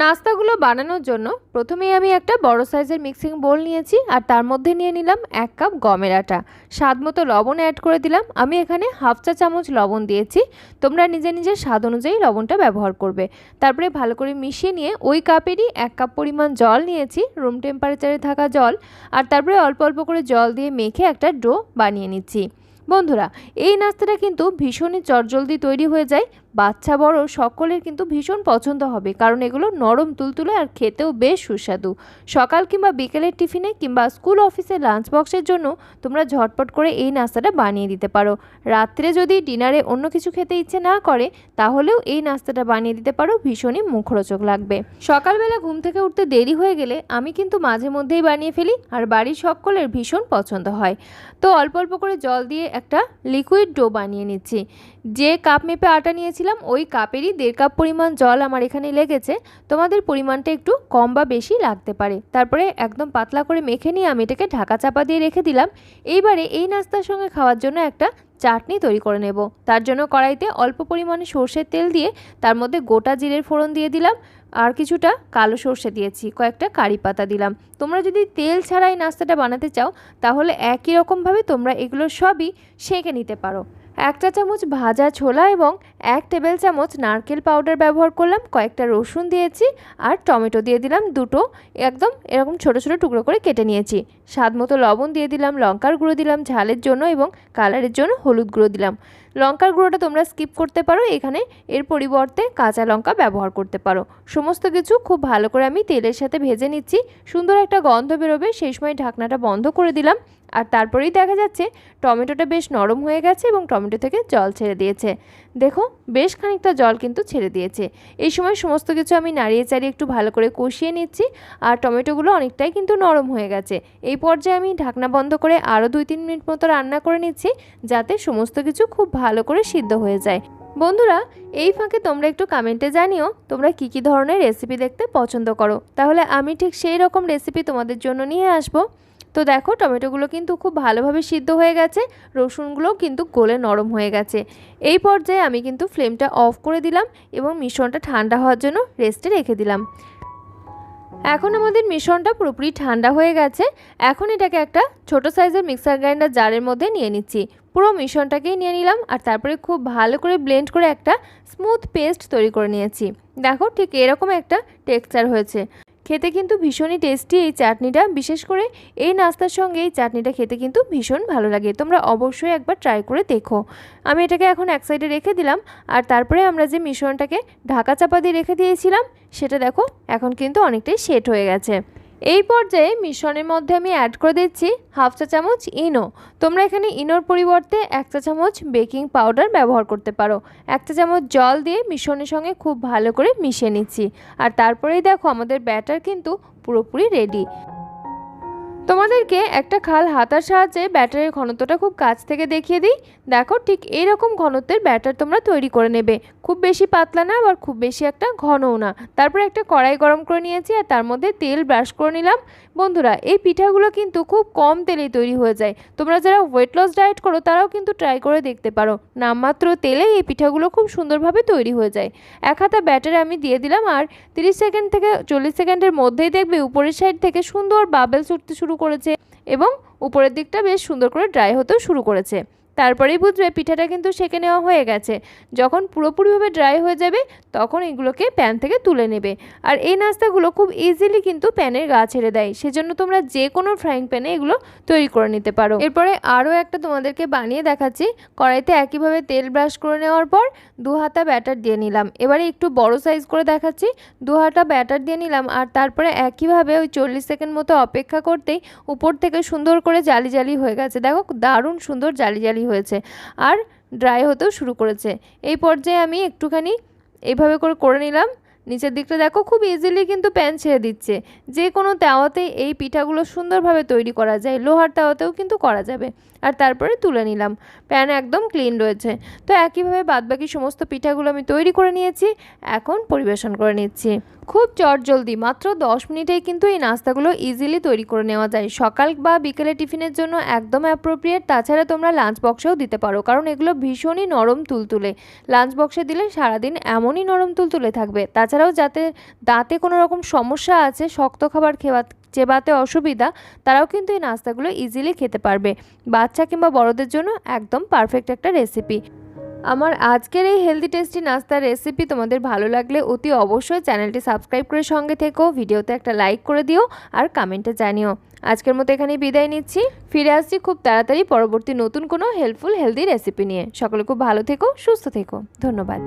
নাস্তাগুলো বানানোর জন্য প্রথমেই আমি একটা বড় সাইজের মিক্সিং বোল নিয়েছি আর তার মধ্যে নিয়ে নিলাম এক কাপ গমের আটা। স্বাদ মতো লবণ অ্যাড করে দিলাম। আমি এখানে হাফ চা চামচ লবণ দিয়েছি। তোমরা নিজে নিজের স্বাদ অনুযায়ী লবণটা ব্যবহার করবে। তারপরে ভালো করে মিশিয়ে নিয়ে ওই কাপেরই এক কাপ পরিমাণ জল নিয়েছি রুম টেম্পারেচারে থাকা জল। আর তারপরে অল্প অল্প করে জল দিয়ে মেখে একটা ডো বানিয়ে নিচ্ছি। বন্ধুরা, এই নাস্তাটা কিন্তু ভীষণই চটজলদি তৈরি হয়ে যায়। বাচ্চা বড় সকলের কিন্তু ভীষণ পছন্দ হবে, কারণ এগুলো নরম তুলতুলে আর খেতেও বেশ সুস্বাদু। সকাল কিংবা বিকেলের টিফিনে কিংবা স্কুল অফিসে লাঞ্চ বক্সের জন্য তোমরা ঝটপট করে এই নাস্তাটা বানিয়ে দিতে পারো। রাত্রে যদি ডিনারে অন্য কিছু খেতে ইচ্ছে না করে, তাহলেও এই নাস্তাটা বানিয়ে দিতে পারো, ভীষণই মুখরোচক লাগবে। সকালবেলা ঘুম থেকে উঠতে দেরি হয়ে গেলে আমি কিন্তু মাঝে মধ্যেই বানিয়ে ফেলি, আর বাড়ির সকলের ভীষণ পছন্দ হয়। তো অল্প অল্প করে জল দিয়ে একটা লিকুইড ডো বানিয়ে নিচ্ছি। যে কাপ মেপে আটা নিয়েছিলাম, ওই কাপেরই দেড় কাপ পরিমাণ জল আমার এখানে লেগেছে। তোমাদের পরিমাণটা একটু কম বা বেশি লাগতে পারে। তারপরে একদম পাতলা করে মেখে নিয়ে আমি এটাকে ঢাকা চাপা দিয়ে রেখে দিলাম। এইবারে এই নাস্তার সঙ্গে খাওয়ার জন্য একটা চাটনি তৈরি করে নেব। তার জন্য কড়াইতে অল্প পরিমাণে সর্ষের তেল দিয়ে তার মধ্যে গোটা জিরের ফোড়ন দিয়ে দিলাম। আর কিছুটা কালো সর্ষে দিয়েছি, কয়েকটা কারি পাতা দিলাম। তোমরা যদি তেল ছাড়াই নাস্তাটা বানাতে চাও, তাহলে একই রকমভাবে তোমরা এগুলো সবই সেঁকে নিতে পারো। একটা চামচ ভাজা ছোলা এবং এক টেবিল চামচ নারকেল পাউডার ব্যবহার করলাম, কয়েকটা রসুন দিয়েছি আর টমেটো দিয়ে দিলাম দুটো। একদম এরকম ছোট ছোট টুকরো করে কেটে নিয়েছি। স্বাদ মতো লবণ দিয়ে দিলাম, লঙ্কার গুঁড়ো দিলাম ঝালের জন্য এবং কালারের জন্য হলুদ গুঁড়ো দিলাম। লঙ্কার গুঁড়োটা তোমরা স্কিপ করতে পারো, এখানে এর পরিবর্তে কাঁচা লঙ্কা ব্যবহার করতে পারো। সমস্ত কিছু খুব ভালো করে আমি তেলের সাথে ভেজে নিচ্ছি। সুন্দর একটা গন্ধ বেরোবে, সেই সময় ঢাকনাটা বন্ধ করে দিলাম। আর তারপরেই দেখা যাচ্ছে টমেটোটা বেশ নরম হয়ে গেছে এবং টমেটো থেকে জল ছেড়ে দিয়েছে। দেখো, বেশ খানিকটা জল কিন্তু ছেড়ে দিয়েছে। এই সময় সমস্ত কিছু আমি নাড়িয়ে চাড়িয়ে একটু ভালো করে কষিয়ে নিচ্ছি আর টমেটোগুলো অনেকটাই কিন্তু নরম হয়ে গেছে। এই পর্যায়ে আমি ঢাকনা বন্ধ করে আরও দুই তিন মিনিট মতো রান্না করে নিচ্ছি যাতে সমস্ত কিছু খুব ভালো করে সিদ্ধ হয়ে যায়। বন্ধুরা, এই ফাঁকে তোমরা একটু কমেন্টে জানিও তোমরা কী কী ধরনের রেসিপি দেখতে পছন্দ করো। তাহলে আমি ঠিক সেই রকম রেসিপি তোমাদের জন্য নিয়ে আসব। তো দেখো টমেটোগুলো কিন্তু খুব ভালোভাবে সিদ্ধ হয়ে গেছে, রসুনগুলোও কিন্তু গলে নরম হয়ে গেছে। এই পর্যায়ে আমি কিন্তু ফ্লেমটা অফ করে দিলাম এবং মিশ্রণটা ঠান্ডা হওয়ার জন্য রেস্টে রেখে দিলাম। এখন আমাদের মিশ্রণটা পুরোপুরি ঠান্ডা হয়ে গেছে। এখন এটাকে একটা ছোট সাইজের মিক্সার গ্রাইন্ডার জারের মধ্যে নিয়ে নিচ্ছি। পুরো মিশ্রণটাকেই নিয়ে নিলাম আর তারপরে খুব ভালো করে ব্লেন্ড করে একটা স্মুথ পেস্ট তৈরি করে নিয়েছি। দেখো ঠিক এরকম একটা টেক্সচার হয়েছে। খেতে কিন্তু ভীষণই টেস্টি এই চাটনিটা। বিশেষ করে এই নাস্তার সঙ্গে এই চাটনিটা খেতে কিন্তু ভীষণ ভালো লাগে। তোমরা অবশ্যই একবার ট্রাই করে দেখো। আমি এটাকে এখন এক সাইডে রেখে দিলাম। আর তারপরে আমরা যে মিশ্রণটাকে ঢাকা চাপা দিয়ে রেখে দিয়েছিলাম, সেটা দেখো, এখন কিন্তু অনেকটাই সেট হয়ে গেছে। এই পর্যায়ে মিশ্রণের মধ্যে আমি অ্যাড করে দিচ্ছি হাফ চা চামচ ইনো। তোমরা এখানে ইনোর পরিবর্তে এক চা চামচ বেকিং পাউডার ব্যবহার করতে পারো। এক চা চামচ জল দিয়ে মিশ্রণের সঙ্গে খুব ভালো করে মিশিয়ে নিচ্ছি। আর তারপরেই দেখো আমাদের ব্যাটার কিন্তু পুরোপুরি রেডি তোমাদেরকে একটা খাল হাতার সাহায্যে ব্যাটারের ঘনত্বটা খুব কাছ থেকে দেখিয়ে দিই। দেখো ঠিক এইরকম ঘনত্বের ব্যাটার তোমরা তৈরি করে নেবে। খুব বেশি পাতলা না, আবার খুব বেশি একটা ঘনও না। তারপরে একটা কড়াই গরম করে নিয়েছি আর তার মধ্যে তেল ব্রাশ করে নিলাম। বন্ধুরা, এই পিঠাগুলো কিন্তু খুব কম তেলেই তৈরি হয়ে যায়। তোমরা যারা ওয়েট লস ডায়েট করো, তারাও কিন্তু ট্রাই করে দেখতে পারো। নামমাত্র তেলে এই পিঠাগুলো খুব সুন্দরভাবে তৈরি হয়ে যায়। এক হাতা ব্যাটারে আমি দিয়ে দিলাম আর 30 সেকেন্ড থেকে চল্লিশ সেকেন্ডের মধ্যেই দেখবে উপরের সাইড থেকে সুন্দর বাবেলস উঠতে শুরু করেছে এবং উপরের দিকটা বেশ সুন্দর করে ড্রাই হতেও শুরু করেছে। তারপরেই বুঝবে পিঠাটা কিন্তু সেঁকে নেওয়া হয়ে গেছে। যখন পুরোপুরিভাবে ড্রাই হয়ে যাবে, তখন এগুলোকে প্যান থেকে তুলে নেবে। আর এই নাস্তাগুলো খুব ইজিলি কিন্তু প্যানের গা ছেড়ে দেয়। সেজন্য তোমরা যে কোনো ফ্রাইং প্যানে এগুলো তৈরি করে নিতে পারো। এরপরে আরও একটা তোমাদেরকে বানিয়ে দেখাচ্ছি। কড়াইতে একইভাবে তেল ব্রাশ করে নেওয়ার পর দু হাতা ব্যাটার দিয়ে নিলাম। এবারে একটু বড় সাইজ করে দেখাচ্ছি। দু হাতা ব্যাটার দিয়ে নিলাম আর তারপরে একইভাবে ওই চল্লিশ সেকেন্ড মতো অপেক্ষা করতেই উপর থেকে সুন্দর করে জালি জালি হয়ে গেছে। দেখো দারুণ সুন্দর জালি জালি হয়েছে আর ড্রাই হতেও শুরু করেছে। এই পর্যায়ে আমি একটুখানি এইভাবে করে করে নিলাম। নিচের দিকটা দেখো, খুব ইজিলি কিন্তু প্যান ছেড়ে দিচ্ছে। যে কোনো তাওয়াতেই এই পিঠাগুলো সুন্দরভাবে তৈরি করা যায়, লোহার তাওয়াতেও কিন্তু করা যাবে। আর তারপরে তুলে নিলাম। প্যান একদম ক্লিন রয়েছে। তো একইভাবে বাদবাকি সমস্ত পিঠাগুলো আমি তৈরি করে নিয়েছি, এখন পরিবেশন করে নিচ্ছি। খুব চটজলদি, মাত্র দশ মিনিটেই কিন্তু এই নাস্তাগুলো ইজিলি তৈরি করে নেওয়া যায়। সকাল বা বিকেলে টিফিনের জন্য একদম অ্যাপ্রোপ্রিয়েট তাছাড়া তোমরা লাঞ্চ বক্সেও দিতে পারো, কারণ এগুলো ভীষণই নরম তুলতুলে। লাঞ্চ বক্সে দিলে সারাদিন এমনই নরম তুলতুলে থাকবে তাছাড়াও যাতে দাঁতে কোনো রকম সমস্যা আছে, শক্ত খাবার খেয়া চেবাতে অসুবিধা, তারাও কিন্তু এই নাস্তাগুলো ইজিলি খেতে পারবে। বাচ্চা কিংবা বড়দের জন্য একদম পারফেক্ট একটা রেসিপি আমার আজকের এই হেলদি টেস্টি নাস্তার রেসিপি তোমাদের ভালো লাগলে অতি অবশ্যই চ্যানেলটি সাবস্ক্রাইব করে সঙ্গে থেকো, ভিডিওতে একটা লাইক করে দিও আর কমেন্টে জানিও। আজকের মতো এখানেই বিদায় নিচ্ছি। ফিরে আসছি খুব তাড়াতাড়ি পরবর্তী নতুন কোনো হেল্পফুল হেলদি রেসিপি নিয়ে। সকলে খুব ভালো থেকো, সুস্থ থেকো। ধন্যবাদ।